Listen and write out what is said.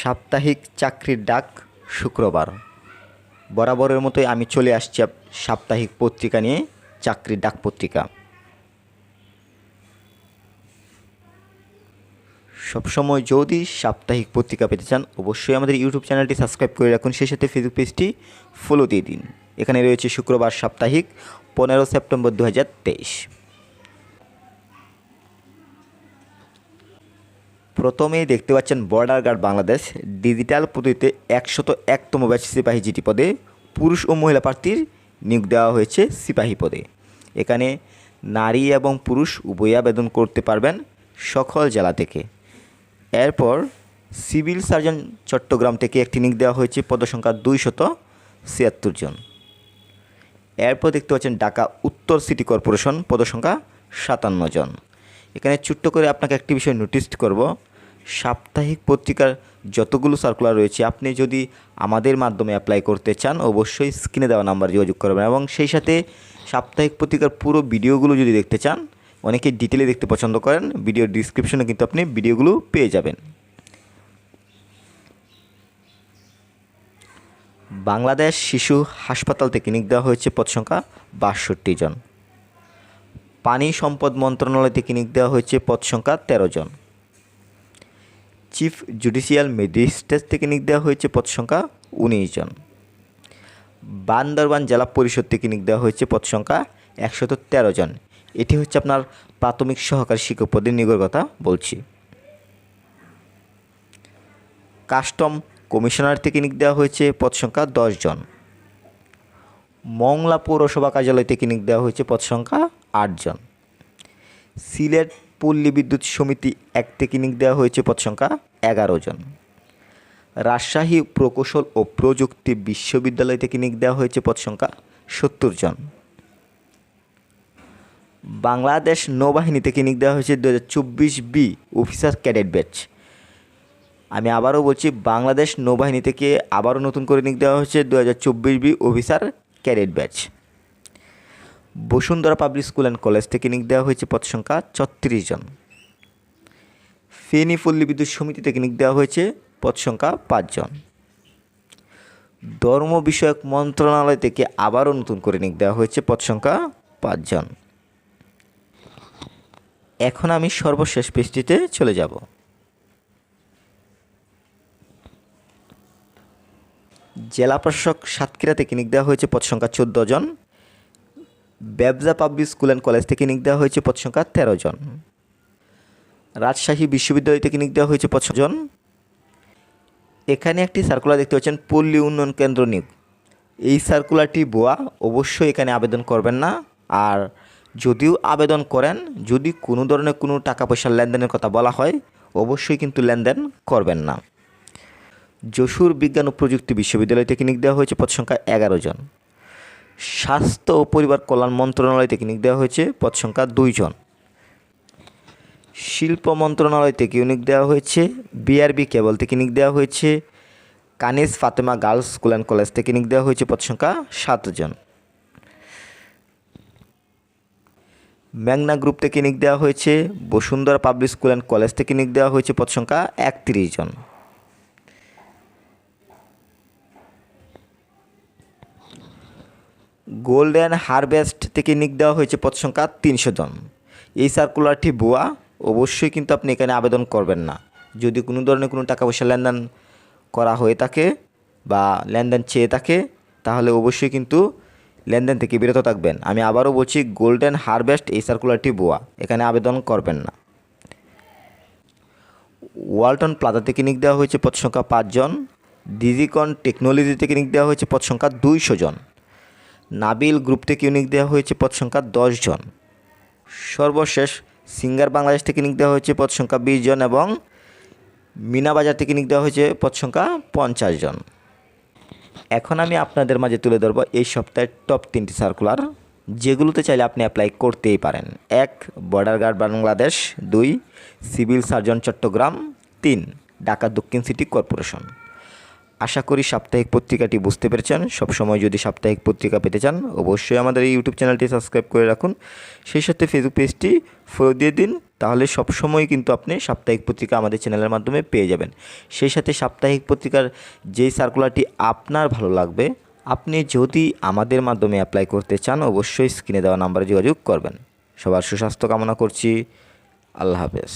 সাপ্তাহিক চাকরির ডাক শুক্রবার। বরাবরের মতোই আমি চলে আসছি সাপ্তাহিক পত্রিকা নিয়ে, চাকরির ডাক পত্রিকা। সবসময় যদি সাপ্তাহিক পত্রিকা পেতে চান, অবশ্যই আমাদের ইউটিউব চ্যানেলটি সাবস্ক্রাইব করে রাখুন। সেই সাথে ফেসবুক পেজটি ফলো দিয়ে দিন। এখানে রয়েছে শুক্রবার সাপ্তাহিক, পনেরো সেপ্টেম্বর দু হাজার তেইশ। প্রথমেই দেখতে পাচ্ছেন বর্ডার গার্ড বাংলাদেশ। ডিজিটাল পদ্ধতিতে একশত একতম ব্যাচ সিপাহী জিটি পদে পুরুষ ও মহিলা প্রার্থীর নিয়োগ দেওয়া হয়েছে সিপাহী পদে। এখানে নারী এবং পুরুষ উভয় আবেদন করতে পারবেন সকল জেলা থেকে। এরপর সিভিল সার্জন চট্টগ্রাম থেকে একটি নিয়োগ দেওয়া হয়েছে, পদসংখ্যা দুইশত ছিয়াত্তর জন। এরপর দেখতে পাচ্ছেন ঢাকা উত্তর সিটি কর্পোরেশন, পদসংখ্যা সাতান্ন জন। এখানে ছোট্ট করে আপনাকে একটি বিষয় নোটিস করব। সাপ্তাহিক পত্রিকার যতগুলো সার্কুলার রয়েছে, আপনি যদি আমাদের মাধ্যমে অ্যাপ্লাই করতে চান, অবশ্যই স্ক্রিনে দেওয়া নাম্বার যোগাযোগ করবেন এবং সেই সাথে সাপ্তাহিক পত্রিকার পুরো ভিডিওগুলো যদি দেখতে চান, অনেকে ডিটেলে দেখতে পছন্দ করেন ভিডিও ডিসক্রিপশনে কিন্তু আপনি ভিডিওগুলো পেয়ে যাবেন। বাংলাদেশ শিশু হাসপাতাল থেকে নিয়োগ দেওয়া হয়েছে পদ সংখ্যা বাষট্টি জন। পানি সম্পদ মন্ত্রণালয় থেকে নিয়োগ দেওয়া হয়েছে পদ সংখ্যা তেরো জন। চিফ জুডিশিয়াল ম্যাজিস্ট্রেট থেকে নিয়োগ দেওয়া হয়েছে পদ সংখ্যা উনিশ জন। বান্দরবান জেলা পরিষদ থেকে নিয়োগ দেওয়া হয়েছে পদ সংখ্যা একশত তেরো জন। এটি হচ্ছে আপনার প্রাথমিক সহকারী শিক্ষক পদের নিয়োগের কথা বলছি। কাস্টম কমিশনার থেকে নিয়োগ দেওয়া হয়েছে পদ সংখ্যা দশ জন। মংলা পৌরসভা কার্যালয় থেকে নিয়োগ দেওয়া হয়েছে পদ সংখ্যা আটজন। সিলেট পল্লী বিদ্যুৎ সমিতি এক নিয়োগ দেওয়া হয়েছে পদ সংখ্যা এগারো জন। রাজশাহী প্রকৌশল ও প্রযুক্তি বিশ্ববিদ্যালয় নিয়োগ দেওয়া হয়েছে পদ সংখ্যা সত্তর জন। বাংলাদেশ নৌবাহিনী নিয়োগ দেওয়া হয়েছে দু হাজার চব্বিশ বি অফিসার ক্যাডেট ব্যাচ। আমি আবারও বলছি, বাংলাদেশ নৌবাহিনী থেকে আবারও নতুন করে নিয়োগ দেওয়া হয়েছে দু হাজার চব্বিশ B officer cadet batch. Bashundhara public school and college থেকে নিয়োগ দেওয়া হয়েছে পদ সংখ্যা ছত্রিশ জন। ফেনী পল্লী বিদ্যুৎ সমিতি থেকে নিয়োগ দেওয়া হয়েছে পদ সংখ্যা পাঁচজন ধর্ম বিষয়ক মন্ত্রণালয় থেকে আবারও নতুন করে নিয়োগ দেওয়া হয়েছে পদ সংখ্যা পাঁচজন এখন আমি সর্বশেষ পেজটিতে চলে যাব। জেলা প্রশাসক সাতক্ষীরা থেকে নিয়োগ দেওয়া হয়েছে পদ সংখ্যা চোদ্দ জন। ব্যবসা পাবলিক স্কুল অ্যান্ড কলেজ থেকে নিয়োগ দেওয়া হয়েছে পদ সংখ্যা তেরো জন। রাজশাহী বিশ্ববিদ্যালয় থেকে নিয়োগ দেওয়া হয়েছে পদ জন। এখানে একটি সার্কুলার দেখতে পাচ্ছেন, পল্লী উন্নয়ন কেন্দ্র নিয়োগ। এই সার্কুলারটি বোয়া, অবশ্যই এখানে আবেদন করবেন না। আর যদিও আবেদন করেন, যদি কোনো ধরনের কোনো টাকা পয়সার লেনদেনের কথা বলা হয়, অবশ্যই কিন্তু লেনদেন করবেন না। যশোর বিজ্ঞান ও প্রযুক্তি বিশ্ববিদ্যালয় থেকে নিয়োগ দেওয়া হয়েছে পদ সংখ্যা এগারো জন। স্বাস্থ্য ও পরিবার কল্যাণ মন্ত্রণালয় থেকে নিয়োগ দেওয়া হয়েছে, পদ সংখ্যা দুইজন। শিল্প মন্ত্রণালয় থেকে ইউনিক দেওয়া হয়েছে বিআরবি কেবল থেকে নিয়োগ দেওয়া হয়েছে, Kaniz Fatema girls school and college থেকে নিয়োগ দেওয়া হয়েছে, পদ সংখ্যা সাতজন। ম্যাগনা গ্রুপ থেকে নিয়োগ দেওয়া হয়েছে, Bashundhara public school and college থেকে নিয়োগ দেওয়া হয়েছে, পদ সংখ্যা একত্রিশ জন। গোল্ডেন হারভেস্ট থেকে নিক দেওয়া হয়েছে পদ সংখ্যা তিনশো জন। এই সার্কুলারটি ভুয়া, অবশ্যই কিন্তু আপনি এখানে আবেদন করবেন না। যদি কোনো ধরনের কোনো টাকা পয়সা লেনদেন করা হয়ে থাকে বা লেনদেন চেয়ে থাকে, তাহলে অবশ্যই কিন্তু লেনদেন থেকে বিরত থাকবেন। আমি আবারও বলছি, গোল্ডেন হারভেস্ট এই সার্কুলারটি ভুয়া, এখানে আবেদন করবেন না। ওয়ালটন প্লাজা থেকে নিক দেওয়া হয়েছে পদ সংখ্যা পাঁচজন ডিজিকন টেকনোলজি থেকে নিক দেওয়া হয়েছে পদ সংখ্যা দুইশো জন। নাবিল গ্রুপ থেকে ইউনিক দেওয়া হয়েছে পদ সংখ্যা জন। সর্বশেষ সিঙ্গার বাংলাদেশ থেকে নিক দেওয়া হয়েছে পদ সংখ্যা বিশ জন এবং মিনাবাজার থেকে নিক দেওয়া হয়েছে পদ সংখ্যা পঞ্চাশ জন। এখন আমি আপনাদের মাঝে তুলে ধরবো এই সপ্তাহের টপ তিনটি সার্কুলার যেগুলোতে চাইলে আপনি অ্যাপ্লাই করতেই পারেন। এক বর্ডার গার্ড বাংলাদেশ। দুই সিভিল সার্জন চট্টগ্রাম। তিন, ঢাকা দক্ষিণ সিটি কর্পোরেশন আশা করি সাপ্তাহিক পত্রিকাটি বুঝতে পেরেছেন। সবসময় যদি সাপ্তাহিক পত্রিকা পেতে চান, অবশ্যই আমাদের এই ইউটিউব চ্যানেলটি সাবস্ক্রাইব করে রাখুন। সেই সাথে ফেসবুক পেজটি ফলো দিয়ে দিন, তাহলে সবসময় কিন্তু আপনি সাপ্তাহিক পত্রিকা আমাদের চ্যানেলের মাধ্যমে পেয়ে যাবেন। সেই সাথে সাপ্তাহিক পত্রিকার যেই সার্কুলারটি আপনার ভালো লাগবে, আপনি যদি আমাদের মাধ্যমে অ্যাপ্লাই করতে চান, অবশ্যই স্ক্রিনে দেওয়া নাম্বারে যোগাযোগ করবেন। সবার সুস্বাস্থ্য কামনা করছি। আল্লাহ হাফেজ।